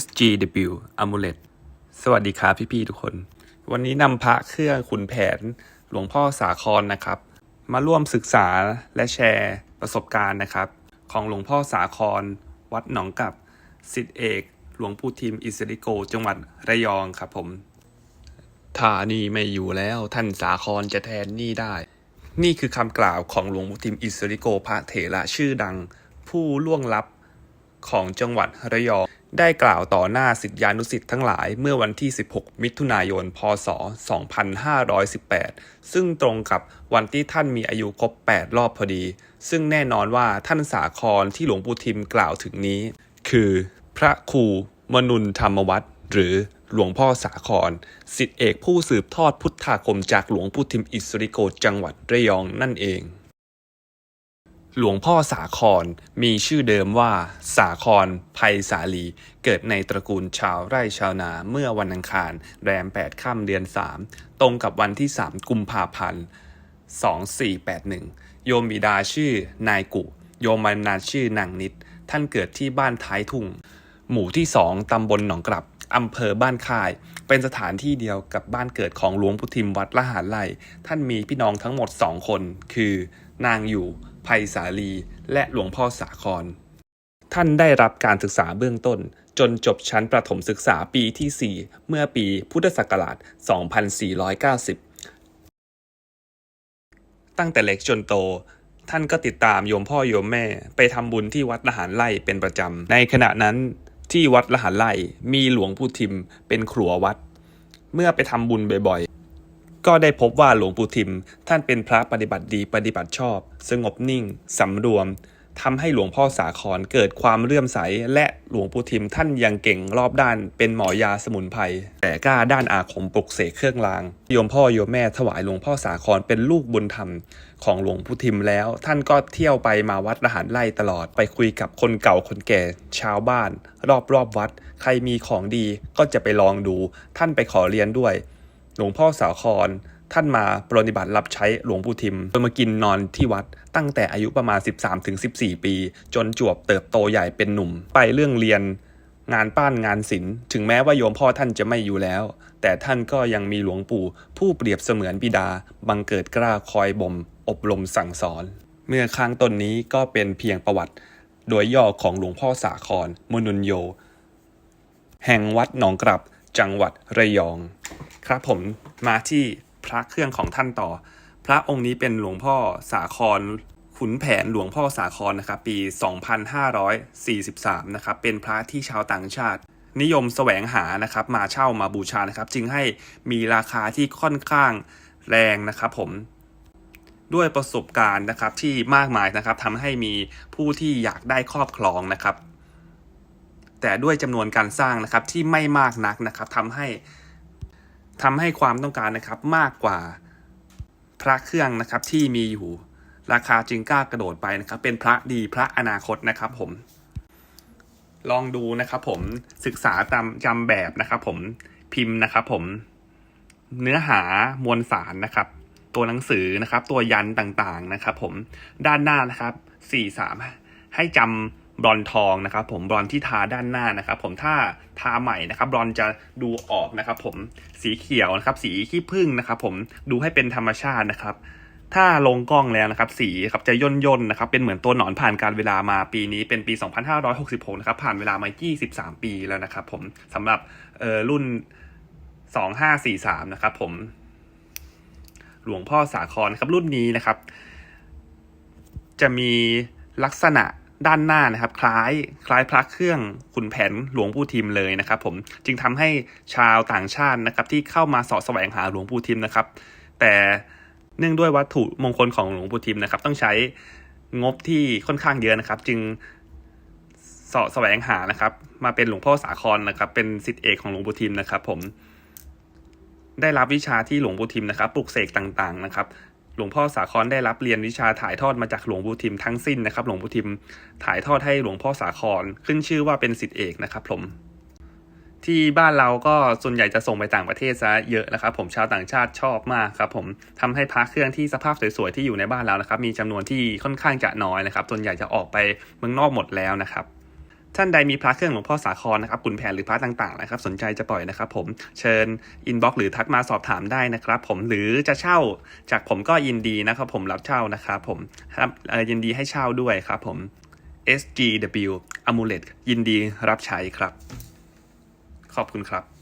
SGW Amulet สวัสดีครับพี่ๆทุกคน วันนี้นำพระเครื่องขุนแผนหลวงพ่อสาครนะครับ มาร่วมศึกษาและแชร์ประสบการณ์นะครับ ของหลวงพ่อสาคร วัดหนองกับสิทธิเอก หลวงปู่ทิมอิสริโก จังหวัดระยองครับผมถ้านี่ไม่อยู่แล้วท่านสาครจะแทนนี่ได้ นี่คือคำกล่าวของหลวงปู่ทิมอิสริโกพระเถระชื่อดัง ผู้ล่วงลับของจังหวัดระยอง ได้กล่าวต่อหน้าสิทธิานุสิทธิ์ทั้งหลายเมื่อวันที่ 16 มิถุนายน พศ 2518 ซึ่งตรงกับวันที่ท่านมีอายุครบ 8 รอบพอดี ซึ่งแน่นอนว่าท่านสาครที่หลวงปู่ทิมกล่าวถึงนี้ คือพระครูมนุนธรรมวัตรหรือหลวงพ่อสาครสิทธิเอกผู้สืบทอดพุทธาคมจากหลวงปู่ทิมอิสริโกจังหวัดระยองนั่นเอง หลวงพ่อสาครมีชื่อเดิมว่าสาครไพศาลี เกิดในตระกูลชาวไร่ชาวนาเมื่อวันอังคาร แรม 8 ค่ำเดือน 3 ตรงกับวันที่ 3 กุมภาพันธ์ 2481 โยมบิดาชื่อนายกุ โยมมารดาชื่อนางนิด ท่านเกิดที่บ้านท้ายทุ่ง หมู่ที่2ตำบลหนองกลับอำเภอบ้านค่าย เป็นสถานที่เดียวกับบ้านเกิดของหลวงพุทิมวัดละหารไร่ท่านมีพี่น้องทั้งหมดสองคน คือนางอยู่ ไพศาลี และหลวงพ่อสาคร ท่านได้รับการศึกษาเบื้องต้น จนจบชั้นประถมศึกษาปีที่ 4 เมื่อปีพุทธศักราช 2490 ตั้งแต่เล็กจนโต ท่านก็ติดตามโยมพ่อโยมแม่ ไปทำบุญที่วัดละหารไร่เป็นประจำ ในขณะนั้นที่วัดละหารไร่มีหลวงปู่ทิมเป็นครัววัด เมื่อไปทำบุญบ่อย ก็ได้พบว่าหลวงปู่ทิม ท่านเป็นพระปฏิบัติดีปฏิบัติชอบ สงบนิ่งสำรวมทำให้หลวงพ่อสาครเกิดความเลื่อมใส และหลวงปู่ทิมท่านยังเก่งรอบด้านเป็นหมอยาสมุนไพรแต่กล้าด้านอาคมปลุกเสกเครื่องราง โยมพ่อโยมแม่ถวายหลวงพ่อสาครเป็นลูกบุญธรรม ของหลวงปู่ทิมแล้ว ท่านก็เที่ยวไปมาวัดละหารไร่ตลอดไปคุยกับคนเก่าคนแก่ ชาวบ้าน รอบรอบวัด ใครมีของดีก็จะไปลองดู ท่านไปขอเรียนด้วย หลวงพ่อสาคร ท่านมาปฏิบัติรับใช้หลวงปู่ทิมโดยมากินนอนที่วัดตั้งแต่อายุประมาณ 13-14 ปี จนจวบเติบโตใหญ่เป็นหนุ่ม ไปเรื่องเรียนงานป้านงานศิลป์ถึงแม้ว่าโยมพ่อท่านจะไม่อยู่แล้ว แต่ท่านก็ยังมีหลวงปู่ ผู้เปรียบเสมือนบิดา บังเกิดกล้าคอยบ่ม อบรมสั่งสอน เมื่อครั้งตนนี้ก็เป็นเพียงประวัติ โดยย่อของหลวงพ่อสาครมนุนโย แห่งวัดหนองกลับ จังหวัดระยอง ครับผมมาที่พระเครื่องของท่านต่อ พระองค์นี้เป็นหลวงพ่อสาครขุนแผนหลวงพ่อสาครนะครับปี 2543 นะครับเป็นพระที่ชาวต่างชาติ นิยมแสวงหานะครับมาเช่ามาบูชานะครับ จึงให้มีราคาที่ค่อนข้างแรงนะครับผมด้วยประสบการณ์นะครับที่มากมายนะครับทำให้มีผู้ที่อยากได้ครอบครองนะครับ แต่ด้วยจำนวนการสร้างนะครับที่ไม่มากนักนะครับทำให้ ทำให้ความต้องการนะครับมากกว่าพระเครื่องนะครับที่มีอยู่ราคาจึงกล้ากระโดดไปนะครับ เป็นพระดีพระอนาคตนะครับผม ลองดูนะครับผมศึกษาตามจำแบบนะครับผมพิมพ์นะครับผมเนื้อหามวลสารนะครับ ตัวหนังสือนะครับ ตัวยันต่างๆนะครับ ผมด้านหน้านะครับสี่สามให้จำ บรอนทองนะครับผมบรอนที่ทาด้านหน้านะครับผมถ้าทาใหม่นะครับบรอนจะดูออกนะครับผมสีเขียวนะครับสีขี้ผึ้งนะครับผมดูให้เป็นธรรมชาตินะครับ ถ้าลงกล้องแล้วนะครับสีครับจะย่นย่นนะครับเป็นเหมือนตัวหนอนผ่านการเวลามาปีนี้เป็นปี 2566 นะครับผ่านเวลามา 23 ปีแล้วนะครับผมสำหรับเอ่อรุ่น 2543 นะครับผมหลวงพ่อสาครครับรุ่นนี้นะครับ จะมีลักษณะ ด้านหน้านะครับ คล้ายคล้ายพระเครื่องขุนแผนหลวงปู่ทิมเลยนะครับ ผมจึงทำให้ชาวต่างชาตินะครับ ที่เข้ามาเสาะแสวงหาหลวงปู่ทิมนะครับ แต่เนื่องด้วยวัตถุมงคลของหลวงปู่ทิมนะครับ ต้องใช้งบที่ค่อนข้างเยอะนะครับ จึงเสาะแสวงหานะครับ มาเป็นหลวงพ่อสาครนะครับ เป็นสิทธิเอกของหลวงปู่ทิมนะครับ ผมได้รับวิชาที่หลวงปู่ทิมนะครับ ปลุกเสกต่างๆนะครับ หลวงพ่อสาครได้รับเรียนวิชาถ่ายทอดมาจากหลวงปู่ทิมทั้งสิ้นนะครับ หลวงปู่ทิมถ่ายทอดให้หลวงพ่อสาครขึ้นชื่อว่าเป็นสิทธิเอกนะครับผมที่บ้านเราก็ส่วนใหญ่จะส่งไปต่างประเทศซะเยอะนะครับ ผมชาวต่างชาติชอบมากครับ ผมทำให้พระเครื่องที่สภาพสวยๆที่อยู่ในบ้านเรานะครับ มีจำนวนที่ค่อนข้างจะน้อยนะครับ ส่วนใหญ่จะออกไปเมืองนอกหมดแล้วนะครับ ท่านใดมีพระเครื่องหลวงพ่อสาครนะครับขุนแผนหรือพระต่างๆนะครับ สนใจจะปล่อยนะครับ ผมเชิญอินบ็อกหรือทักมาสอบถามได้นะครับ ผมหรือจะเช่าจากผมก็ยินดีนะครับ ผมรับเช่านะครับผมครับเอ่อยินดีให้เช่าด้วยครับ ผม SGW Amulet ยินดีรับใช้ครับ ขอบคุณครับ